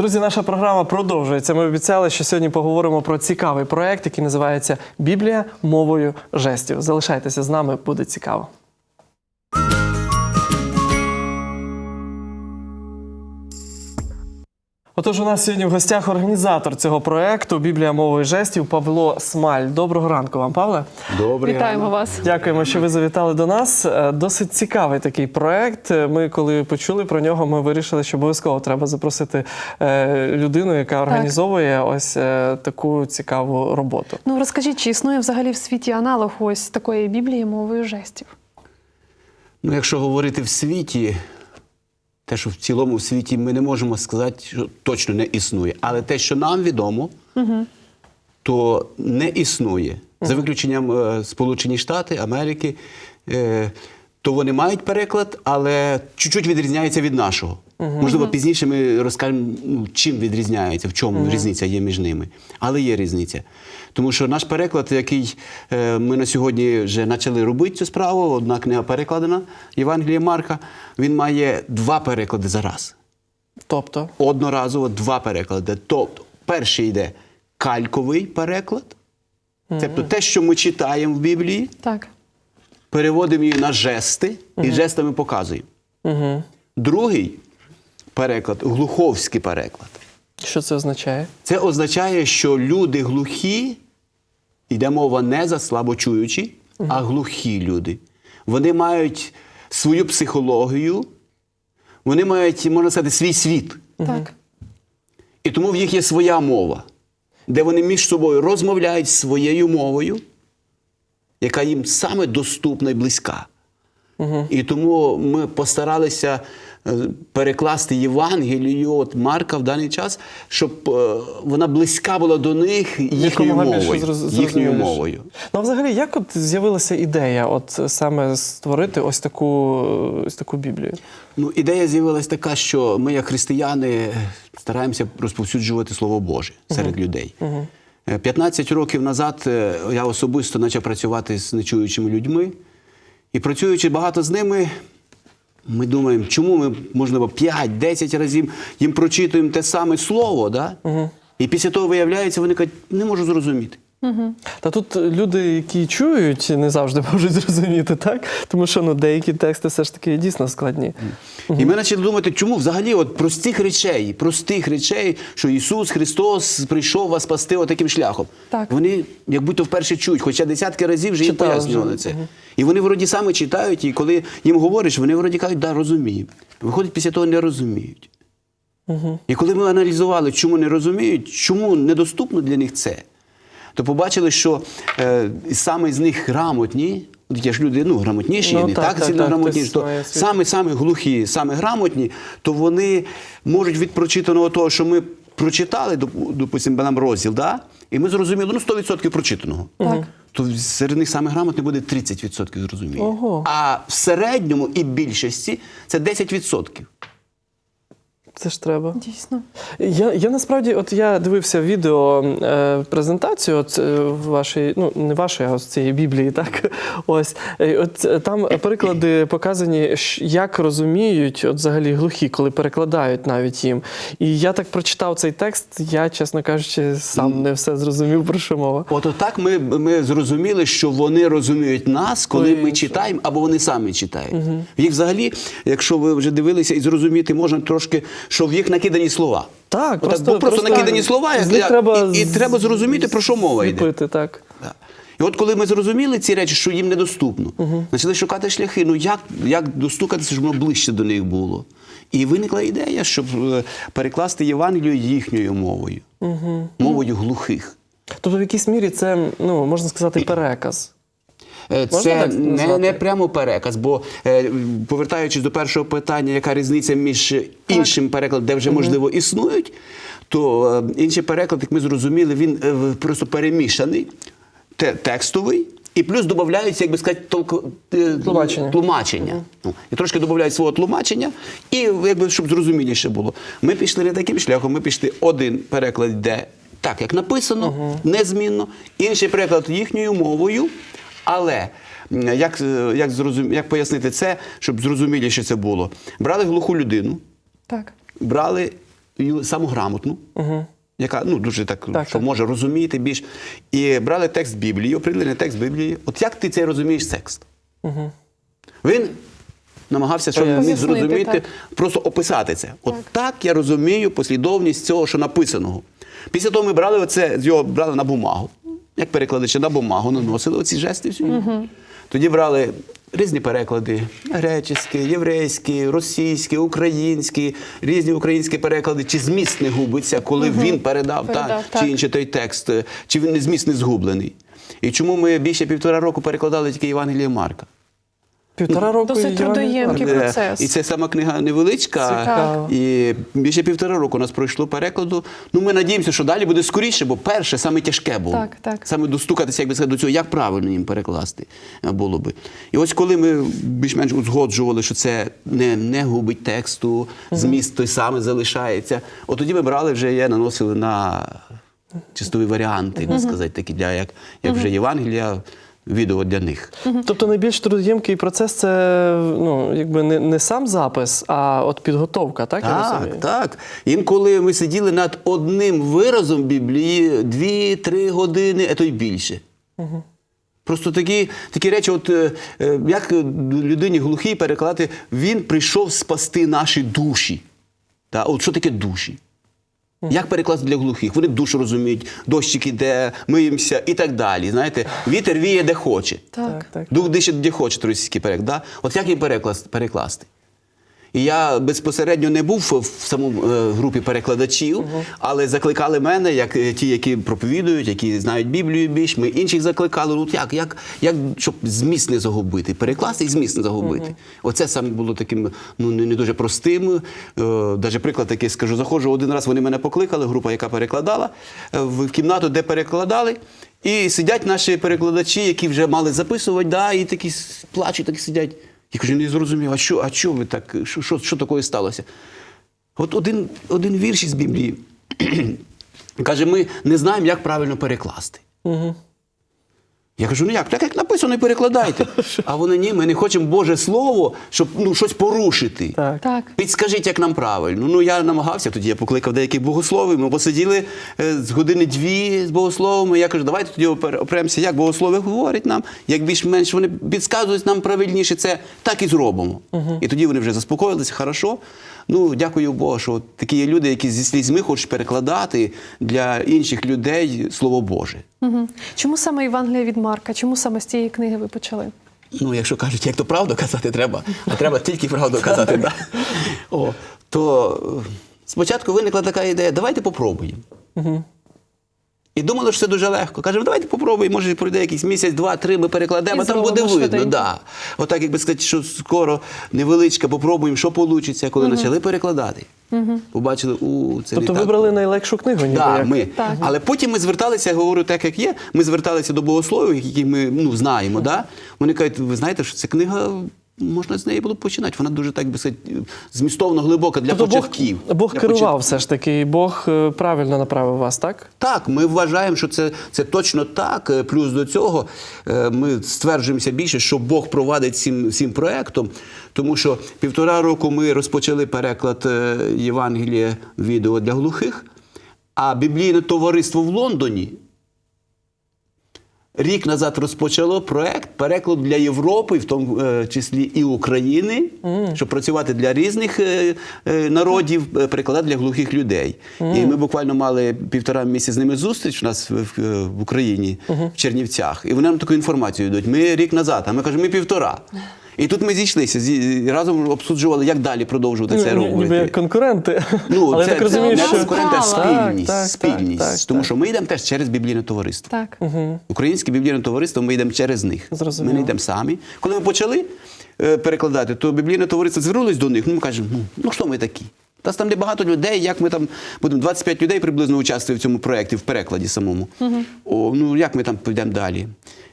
Друзі, наша програма продовжується. Ми обіцяли, що сьогодні поговоримо про цікавий проект, який називається Біблія мовою жестів. Залишайтеся з нами, буде цікаво. Отож, у нас сьогодні в гостях організатор цього проекту Біблія мовою жестів Павло Смаль. Доброго ранку вам, Павле. Добре. Вітаємо вас. Дякуємо, що ви завітали до нас. Е, Досить цікавий такий проект. Е, Ми, коли почули про нього, ми вирішили, що обов'язково треба запросити е, людину, яка організовує ось е, таку цікаву роботу. Ну розкажіть, чи існує взагалі в світі аналог ось такої біблії мовою жестів? Ну, якщо говорити в світі, те, що в цілому в світі ми не можемо сказати, що точно не існує. Але те, що нам відомо, то не існує. За виключенням е, Сполучені Штати, Америки, е, то вони мають переклад, але чуть-чуть відрізняється від нашого. Можливо, пізніше ми розкажемо, ну, чим відрізняється, в чому різниця є між ними. Але є різниця. Тому що наш переклад, який е, ми на сьогодні вже почали робити цю справу, одна книга перекладена, Євангелія Марка, він має два переклади за раз. Тобто, Одноразово два переклади. Тобто, перший йде кальковий переклад, тобто те, що ми читаємо в Біблії, Так. переводимо її на жести і жестами показуємо. угу. Другий переклад глуховський переклад. що це означає? Це означає, що люди глухі, йде мова не за слабочуючі, а глухі люди. Вони мають свою психологію, вони мають, можна сказати, свій світ. Так. І тому в їх є своя мова, де вони між собою розмовляють своєю мовою, яка їм саме доступна і близька. І тому ми постаралися перекласти Євангелію от Марка в даний час, щоб е, вона близька була до них їхньою мовою. Їхньою мовою. Ну, а взагалі, як от з'явилася ідея, от саме створити ось таку, ось таку Біблію? Ну, ідея з'явилась така, що ми, як християни, стараємося розповсюджувати Слово Боже серед людей. Е, 15 років назад е, я особисто почав працювати з нечуючими людьми. І працюючи багато з ними, ми думаємо, чому ми, можливо, 5-10 разів їм прочитуємо те саме слово, да? і після того виявляється, вони кажуть, не можу зрозуміти. Та тут люди, які чують, не завжди можуть зрозуміти, так? Тому що ну, деякі тексти все ж таки дійсно складні. І ми почали думати, чому взагалі от простих речей, простих речей, що Ісус Христос прийшов вас спасти отаким шляхом. Так. Вони як будто вперше чують, хоча десятки разів вже їм пояснювали це. І вони вроді саме читають, і коли їм говориш, вони вроді кажуть, да, розуміємо. Виходить, після того не розуміють. І коли ми аналізували, чому не розуміють, чому недоступно для них це, то побачили, що е, саме з них грамотні, от є ж люди ну, грамотніші, Ну, не так, так, так, сильно так, грамотніші, то саме саме глухі, саме грамотні, то вони можуть від прочитаного того, що ми прочитали, допустимо, нам розділ, да? і ми зрозуміли ну, 100% прочитаного. Так. То серед них саме грамотних буде 30% зрозуміє. Ого. А в середньому і більшості це 10%. Це ж треба. Дійсно. Я, я насправді, от я дивився відео е, презентацію от, е, вашої, ну не вашої, а з цієї Біблії, так ось Е, от е, там приклади показані, як розуміють от взагалі глухі, коли перекладають навіть їм. І я так прочитав цей текст. Я, чесно кажучи, сам не все зрозумів про що мова. От так ми, ми зрозуміли, що вони розуміють нас, коли ми читаємо, або вони самі читають. В їх взагалі, якщо ви вже дивилися і зрозуміти, можна трошки, що в їх накидані слова. Так, Отак, просто, бо просто, накидані слова, з них треба і, і з- треба зрозуміти, про що мова йде. так. Да. І от коли ми зрозуміли ці речі, що їм недоступно, почали шукати шляхи, ну як, як достукатися, щоб воно ближче до них було. І виникла ідея, щоб е, перекласти Євангелію їхньою мовою, мовою глухих. Тобто, в якійсь мірі це ну можна сказати переказ. Е, Це не, не прямо переказ, бо е, повертаючись до першого питання, яка різниця між іншим перекладом, де вже можливо існують, то е, інший переклад, як ми зрозуміли, він просто перемішаний, текстовий. І плюс додаються, як би сказати, толко, е, Тлумачення. тлумачення. Ну, І трошки додають свого тлумачення, і якби щоб зрозуміліше було. Ми пішли не таким шляхом, ми пішли один переклад, йде так, як написано, незмінно, інший переклад їхньою мовою. Але як, е, як, зрозум... як пояснити це, щоб зрозуміліше це було? Брали глуху людину, Так. брали ю- саму грамотну, яка ну, дуже так, Так, що так. може розуміти більш. І брали текст Біблії, определений текст Біблії. От як ти це розумієш текст? Він намагався, щоб міг зрозуміти, так. просто описати це. От так. я розумію послідовність цього, що написаного. Після того ми брали оце, його брали на бумагу, як перекладачі на бумагу, наносили оці жести всі. Тоді брали різні переклади: греческі, єврейські, російські, українські, різні українські переклади, чи зміст не губиться, коли він передав, Передав, та, так. чи інший той текст, чи він не зміст не згублений. І чому ми більше півтора року перекладали тільки Євангеліє Марка? Півтора року Досить трудоємкий процес. І це сама книга невеличка. Цікаво. І більше півтора року у нас пройшло перекладу. Ну, ми надіємося, що далі буде скоріше, бо перше саме тяжке було. Так, так. Саме достукатися, як би сказати, до цього, як правильно їм перекласти е, було би. І ось коли ми більш-менш узгоджували, що це не, не губить тексту, зміст той самий залишається. От тоді ми брали вже є, наносили на чистові варіанти, як би сказати, такі для як, як вже Євангелія, відео для них. Тобто найбільш трудоємкий процес це ну, якби не, не сам запис, а от підготовка, так? я розумію? Так, так. Інколи ми сиділи над одним виразом Біблії дві-три години, а то й більше. Просто такі, такі речі, от е, е, як людині глухій перекладати, він прийшов спасти наші душі. Та, от що таке душі? Як перекласти для глухих? Вони душу розуміють, дощик іде, миємося і так далі. Знаєте, вітер віє де хоче. Так. так. Дух дише де хоче, російський перек. Да? От як їм перекласти? перекласти? І я безпосередньо не був в самому е, групі перекладачів, але закликали мене, як е, ті, які проповідують, які знають Біблію більш. Ми інших закликали. Ну як, як, як щоб зміст не загубити, перекласти і зміст не загубити. Оце саме було таким ну не, дуже простим. Е, Даже приклад такий скажу. Заходжу один раз. Вони мене покликали, група, яка перекладала е, в кімнату, де перекладали. І сидять наші перекладачі, які вже мали записувати, да, і такі плачуть, такі сидять. Я кажу, не зрозумів, а що, а що ви так, що, що, що такое сталося? От один, один вірш із Біблії каже, ми не знаємо, як правильно перекласти. Я кажу, ну як, так як написано, і перекладайте. А вони ні, ми не хочемо Боже Слово, щоб ну, щось порушити. Так. Так. Підскажіть, як нам правильно. Ну я намагався, тоді я покликав деяких богословів. Ми посиділи е, з години дві з богословами. Я кажу, давайте тоді опремося, як богослови говорять нам, як більш-менш вони підказують нам правильніше це, так і зробимо. І тоді вони вже заспокоїлися, хорошо. Ну, дякую Богу, що такі є люди, які зі слізьми хочуть перекладати для інших людей Слово Боже. Угу. Чому саме Євангелія від Марка? Чому саме з цієї книги ви почали? Ну, якщо кажуть, як то правду казати треба, а треба тільки правду казати. Да? О, то е, спочатку виникла така ідея, давайте попробуємо. І думали, що це дуже легко. Кажемо, давайте попробуємо, може пройде якийсь місяць, два, три, ми перекладемо, а там буде видно. Да. Отак, якби сказати, що скоро невеличка, попробуємо, що вийде, коли почали перекладати. Побачили, у це Тобто вибрали найлегшу книгу, ніби Да, як. ми. Так. Але потім ми зверталися, я говорю так, як є. Ми зверталися до богословів, які ми ну, знаємо. Да? Вони кажуть, ви знаєте, що ця книга. Можна з неї було починати. Вона дуже так би сказати, змістовно глибока для Тобто Бог, початків. Бог Для керував початків. все ж таки, і Бог е, правильно направив вас, так? Так, ми вважаємо, що це, це точно так. Е, Плюс до цього е, ми стверджуємося більше, що Бог провадить цим, цим проектом, тому що півтора року ми розпочали переклад Євангелія відео для глухих, а біблійне товариство в Лондоні. Рік назад розпочало проект перекладу для Європи, в тому е, числі і України, щоб працювати для різних е, е, народів, перекладати для глухих людей. І ми буквально мали півтора місяці з ними зустріч у нас в, Україні, mm -hmm. В Чернівцях. І вони нам таку інформацію дають. Ми рік назад, а ми кажемо, ми півтора. І тут ми зійшлися, зі- разом обсуджували, як далі продовжувати це Ну, ні- Ніби як конкуренти. Ну, Але це, я так розумію, це що- не конкуренти, а спільність. Так, спільність. так, так, Тому так. що ми йдемо теж через біблійне товариство. Так. Українське біблійне товариство, ми йдемо через них. Зрозуміло. Ми не йдемо самі. Коли ми почали е, перекладати, то біблійне товариство звернулось до них. Ну, ми кажемо, ну, ну хто ми такі? Та там де багато людей, як ми там будемо 25 людей приблизно участвує в цьому проєкті, в перекладі самому. О, ну як ми там підемо далі?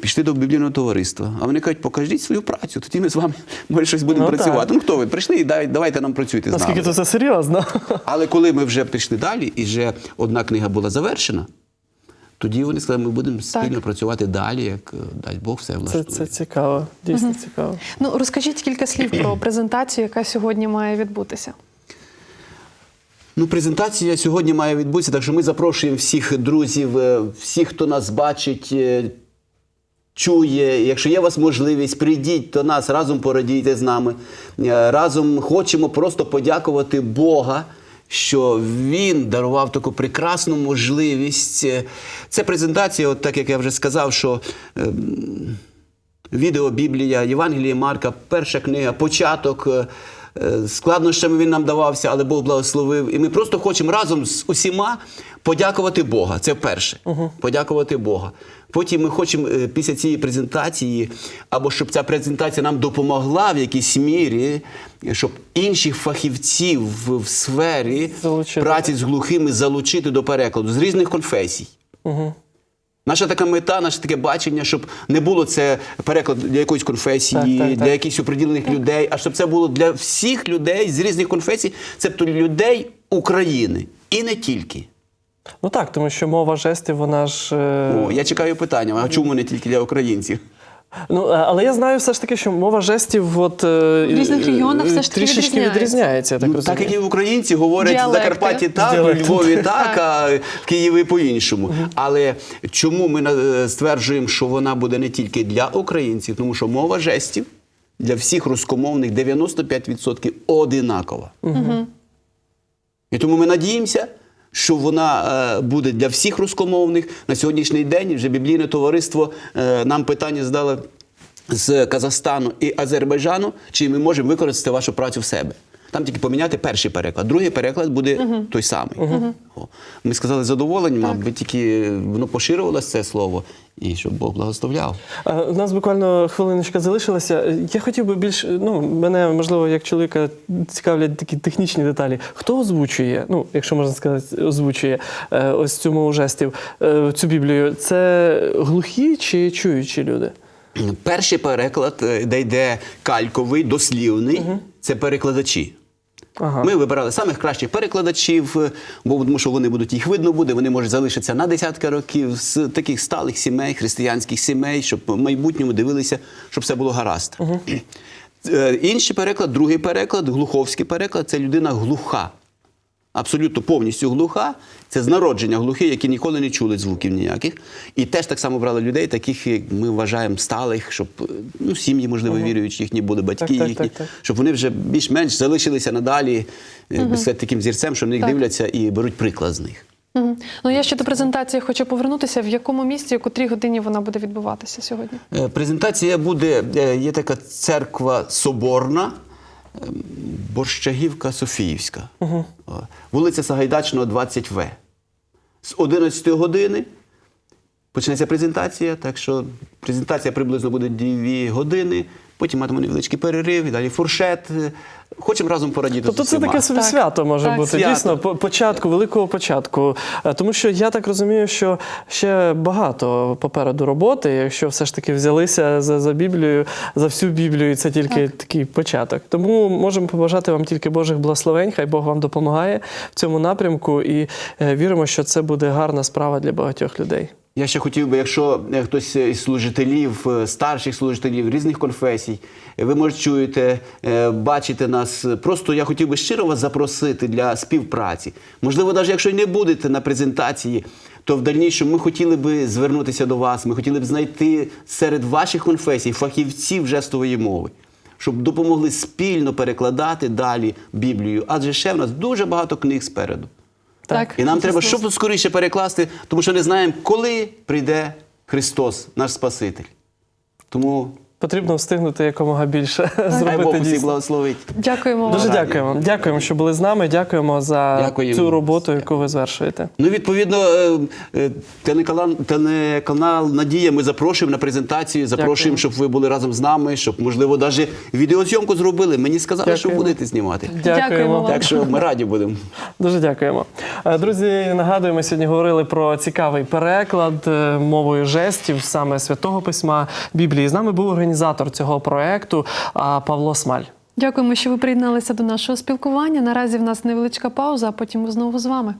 Пішли до біблійного товариства. А вони кажуть, покажіть свою працю, тоді ми з вами може щось будемо Ну, працювати. так. Ну хто ви? Прийшли і дай- давайте нам працюйте з Наскільки це все серйозно? Але коли ми вже пішли далі, і вже одна книга була завершена, тоді вони сказали, ми будемо спільно працювати далі, як е, дасть Бог все Це, влаштує. це цікаво, дійсно цікаво. Ну розкажіть кілька слів про презентацію, яка сьогодні має відбутися. Ну, презентація сьогодні має відбутися, так що ми запрошуємо всіх друзів, е, всіх, хто нас бачить, е, чує. Якщо є у вас можливість, прийдіть до нас, разом порадійте з нами. Е, Разом хочемо просто подякувати Бога. Що він дарував таку прекрасну можливість. Е, Це презентація, от так як я вже сказав, що ем, відео Біблія, Євангеліє Марка, перша книга, початок. Е, Складнощами він нам давався, але Бог благословив. І ми просто хочемо разом з усіма подякувати Бога. Це перше. Подякувати Бога. Потім ми хочемо е, після цієї презентації, або щоб ця презентація нам допомогла в якійсь мірі, щоб інших фахівців в, сфері Залучити. праці з глухими залучити до перекладу з різних конфесій. Наша така мета, наше таке бачення, щоб не було це переклад для якоїсь конфесії, Так, так, для так. якихось определених людей, а щоб це було для всіх людей з різних конфесій, тобто людей України і не тільки. Ну так, тому що мова жестів, вона ж. е, О, я чекаю питання, а чому не тільки для українців? Ну, е, але я знаю все ж таки, що мова жестів от, е, В різних регіонах все ж таки трішечки відрізняється. відрізняється, я так Ну, розумію. так як і українці говорять Діалекти. в Закарпатті так, у Діалекти. Львові так, а в Києві по-іншому. Але чому ми е, стверджуємо, що вона буде не тільки для українців, тому що мова жестів для всіх рускомовних 95% одинакова. І тому ми надіємося, що вона е, буде для всіх рускомовних. На сьогоднішній день вже біблійне товариство е, нам питання здало з Казахстану і Азербайджану, чи ми можемо використати вашу працю в себе. Там тільки поміняти перший переклад. Другий переклад буде той самий. О. Ми сказали з задоволенням, аби тільки воно поширювалося це слово, і щоб Бог благословляв. Е, У нас буквально хвилиночка залишилася. Я хотів би більш, ну, мене, можливо, як чоловіка цікавлять такі технічні деталі. Хто озвучує, ну, якщо можна сказати, озвучує е, ось цю мову жестів, е, цю Біблію? Це глухі чи чуючі люди? Перший переклад, де йде кальковий, дослівний, це перекладачі. Ага. Ми вибирали самих кращих перекладачів, е, бо тому що вони будуть їх видно буде, вони можуть залишитися на десятки років з таких сталих сімей, християнських сімей, щоб в майбутньому дивилися, щоб все було гаразд. Угу. Інший переклад, другий переклад, глуховський переклад це людина глуха. Абсолютно повністю глуха. Це з народження глухі, які ніколи не чули звуків ніяких. І теж так само брали людей, таких, як ми вважаємо, сталих, щоб е, ну, сім'ї, можливо, віруючі, їхні були батьки Так, так, їхні, так, так. щоб вони вже більш-менш залишилися надалі угу. таким зірцем, що на них Так. дивляться і беруть приклад з них. Мгм. Ну я ще до презентації хочу повернутися. В якому місці, о котрій годині вона буде відбуватися сьогодні? Е, Презентація буде, е, є така церква Соборна, е, Борщагівка Софіївська. угу. Вулиця Сагайдачного, 20В. З 11 години почнеться презентація, так що презентація приблизно буде 2 години. Потім матимемо невеличкий перерив, і далі фуршет. Хочемо разом порадіти. Тобто це таке собі Так. свято може Так. бути. Свято. Дійсно, по- початку, великого початку. Е, Тому що я так розумію, що ще багато попереду роботи, якщо все ж таки взялися за, за Біблію, за всю Біблію, і це тільки такий початок. Тому можемо побажати вам тільки Божих благословень, хай Бог вам допомагає в цьому напрямку, і е, віримо, що це буде гарна справа для багатьох людей. Я ще хотів би, якщо е, хтось із служителів, е, старших служителів різних конфесій, ви може чуєте, е, бачите нас. Просто я хотів би щиро вас запросити для співпраці. Можливо, навіть якщо не будете на презентації, то в дальнішому ми хотіли би звернутися до вас. Ми хотіли б знайти серед ваших конфесій фахівців жестової мови. Щоб допомогли спільно перекладати далі Біблію, адже ще в нас дуже багато книг спереду. Так, І нам треба, щоб скоріше перекласти, тому що не знаємо, коли прийде Христос, наш Спаситель. Тому Потрібно встигнути якомога більше хай Бог зробити усіх дійсно. благословить. Дякуємо вам. Дуже дякуємо. Дякуємо, що були з нами. Дякуємо за Дякуємо. цю роботу, яку ви звершуєте. Ну, відповідно, е, е, телеканал, телеканал Надія ми запрошуємо на презентацію, запрошуємо, Дякую. щоб ви були разом з нами, щоб, можливо, навіть відеозйомку зробили. Мені сказали, що Дякуємо. будете знімати. Дякуємо вам. Так що ми раді будемо. Дуже дякуємо. Е, Друзі, нагадую, ми сьогодні говорили про цікавий переклад е, мовою жестів саме святого письма Біблії. З нами був організатор цього проекту Павло Смаль. Дякуємо, що ви приєдналися до нашого спілкування. Наразі в нас невеличка пауза, а потім знову з вами.